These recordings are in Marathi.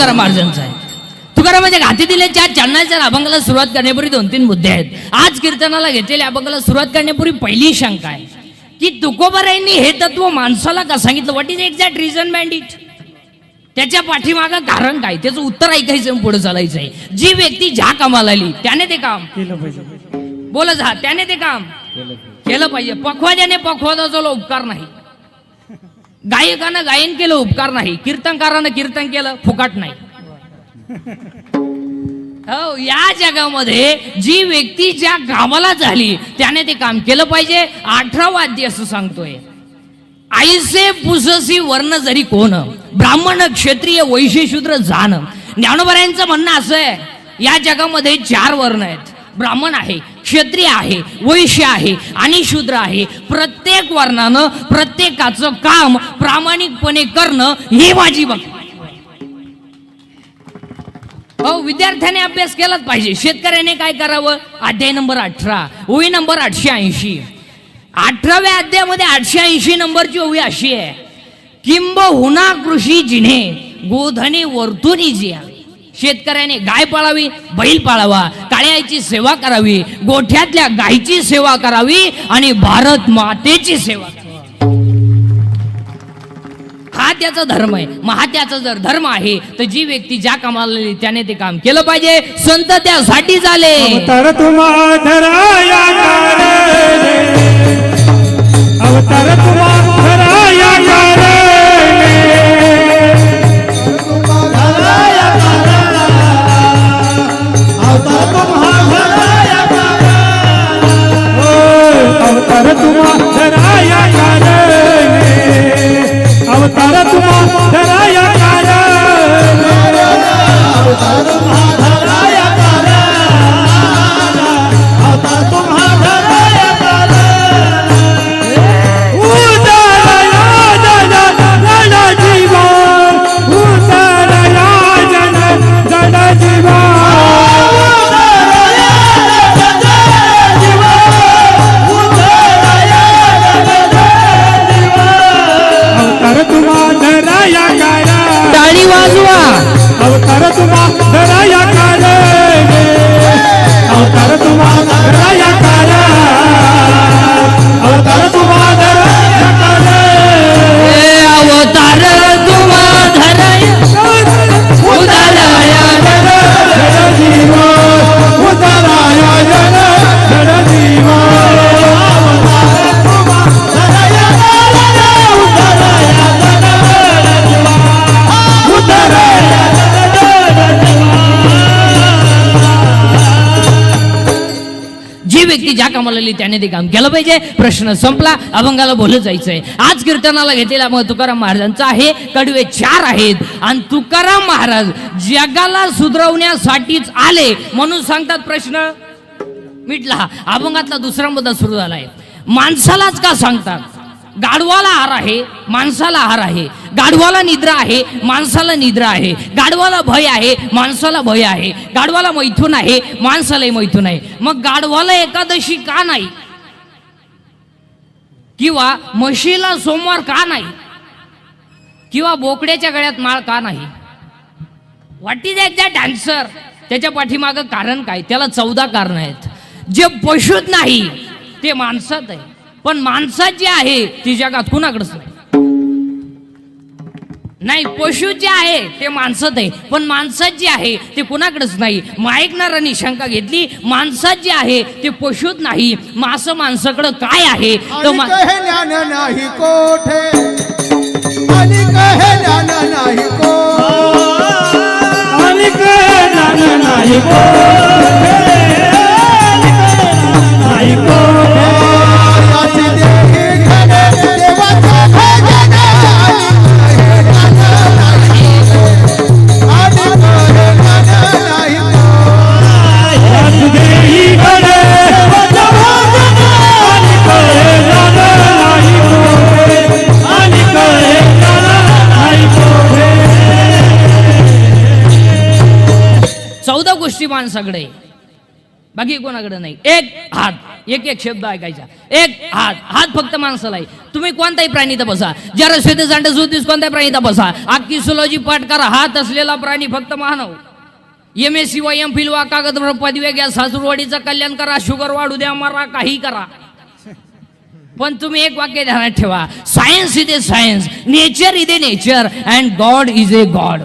तुकाराम महाराजांचा आहे. तुकाराम म्हणजे घाती दिले चार चरणाच्या अभंगाला सुरुवात करण्यापूर्वी दोन तीन मुद्दे आहेत. आज कीर्तनाला घेतलेल्या अभंगाला सुरुवात करण्यापूर्वी पहिली शंका आहे. की तुकोबरायांनी हे तत्व माणसाला का सांगितलं? What is exact reason manned it त्याच्या पाठीमागं कारण काय? त्याचं उत्तर ऐकायचं पुढे चालायचं आहे जी व्यक्ती ज्या कामाला आली त्याने ते काम केलं पाहिजे. बोलत जा त्याने ते काम केलं पाहिजे. पखवाजाने पखवाजाचा उपकार नाही. गायकानं गायन केलं उपकार नाही. कीर्तनकारानं कीर्तन केलं फुकाट नाही. हो या जगामध्ये जी व्यक्ती ज्या कामाला झाली त्याने ते काम केलं पाहिजे. अठरा वाद्य असं सांगतोय. आईसे पुससी वर्ण जरी कोण ब्राह्मण क्षेत्रीय वैश्य जाण. ज्ञानोबरायांचं म्हणणं असं आहे या जगामध्ये चार वर्ण आहेत. ब्राह्मण आहे क्षत्रिय आहे वैश्य आहे आणि शूद्र आहे. प्रत्येक वर्णानं प्रत्येकाचं काम प्रामाणिकपणे करणं ही माझी बघ. हो विद्यार्थ्याने अभ्यास केलाच पाहिजे. शेतकऱ्याने काय करावं? अध्याय नंबर अठरा. ओळी नंबर आठशे ऐंशी. अठराव्या अध्यायामध्ये आठशे ऐंशी नंबरची ओळी अशी आहे. किंबहुना कृषी जिने गोधने वर्तुनी जिया. शेतकऱ्याने गाय पाळावी बैल पाळावा काळ्याची सेवा करावी गोठ्यातल्या गायची सेवा करावी आणि भारत मातेची सेवा हा त्याचा धर्म आहे. महात्याचा जर धर्म आहे तर जी व्यक्ती ज्या कामाला त्याने ते काम केलं पाहिजे. संत त्यासाठी झाले. अवतार तुम्हा धराया अवतार तुम्हा कामाला त्याने ते काम केलं पाहिजे. प्रश्न संपला. अभंगाला बोलत जायचंय. आज कीर्तनाला घेतलेला मग तुकाराम महाराजांचा आहे. कडवे चार आहेत. आणि तुकाराम महाराज जगाला सुधरवण्यासाठीच आले. म्हणून सांगतात प्रश्न. मिटला. अभंगातला दुसरा मुद्दा सुरू झालाय. माणसालाच का सांगतात? गाढवाला हार आहे. माणसाला हार आहे. गाढवाला निद्रा आहे माणसाला निद्रा आहे. गाढवाला भय आहे माणसाला भय आहे. गाढवाला मैथून आहे माणसालाही मैथून आहे. मग गाढवाला एकादशी का नाही? किंवा म्हशीला सोमवार का नाही? किंवा बोकड्याच्या गळ्यात माळ का नाही? व्हॉट इज एक्झॅक्ट आन्सर त्याच्या पाठीमागं कारण काय? त्याला चौदा कारण आहेत. जे पशुत नाही ते माणसात आहे. पण माणसात जे आहे ती जगात कुणाकडंच नाही. नाही पशु जे आहे ते माणसात आहे पण माणसात जे आहे ते कुणाकडेच नाही. मग ऐकणाऱ्यांनी शंका घेतली माणसात जे आहे ते पशुत नाही. मग असं माणसाकडं काय आहे? तर मा- नाही कोठे? आणि कहे ज्ञान नाही कोठे? आणि ज्ञान नाही कोठे? माणसाकडे बाकी कोणाकडे नाही. एक हात. एक एक शब्द ऐकायचा. एक हात. हात फक्त माणसाला आहे. तुम्ही कोणताही प्राणी तर बसा जरा श्वेत सांड सुतीस कोणत्याही प्राणी तर बसा. अख्खी सुलोजी पाठ करा. हात असलेला प्राणी फक्त मानव. M S C Y M Phil वा कागद पदव्या घ्या सासूरवाडीचं कल्याण करा. शुगर वाढू द्या मारा काही करा. पण तुम्ही एक वाक्य ध्यानात ठेवा. Science is a science nature is a nature and God is a God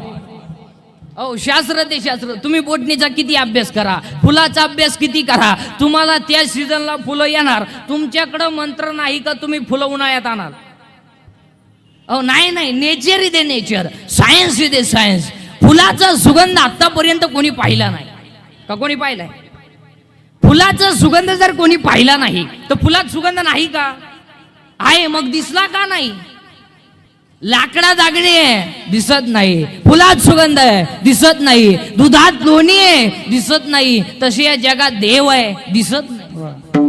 अहो शास्त्र ते शास्त्र. तुम्ही बोटणीचा किती अभ्यास करा? फुलाचा अभ्यास किती करा? तुम्हाला त्या सीझनला फुलं येणार. तुमच्याकडं मंत्र नाही का तुम्ही फुलं उन्हाळ्यात आणाल? अहो नाही नाही. Nature is a nature science is a science फुलाचा सुगंध आतापर्यंत कोणी पाहिला नाही. का कोणी पाहिलाय? फुलाचा सुगंध जर कोणी पाहिला नाही तर फुलात सुगंध नाही का? आहे मग दिसला का नाही? लाकडा दागणी आहे दिसत नाही. फुलात सुगंध आहे दिसत नाही. दुधात लोणी आहे दिसत नाही. तशी या जगात देव आहे दिसत नाही.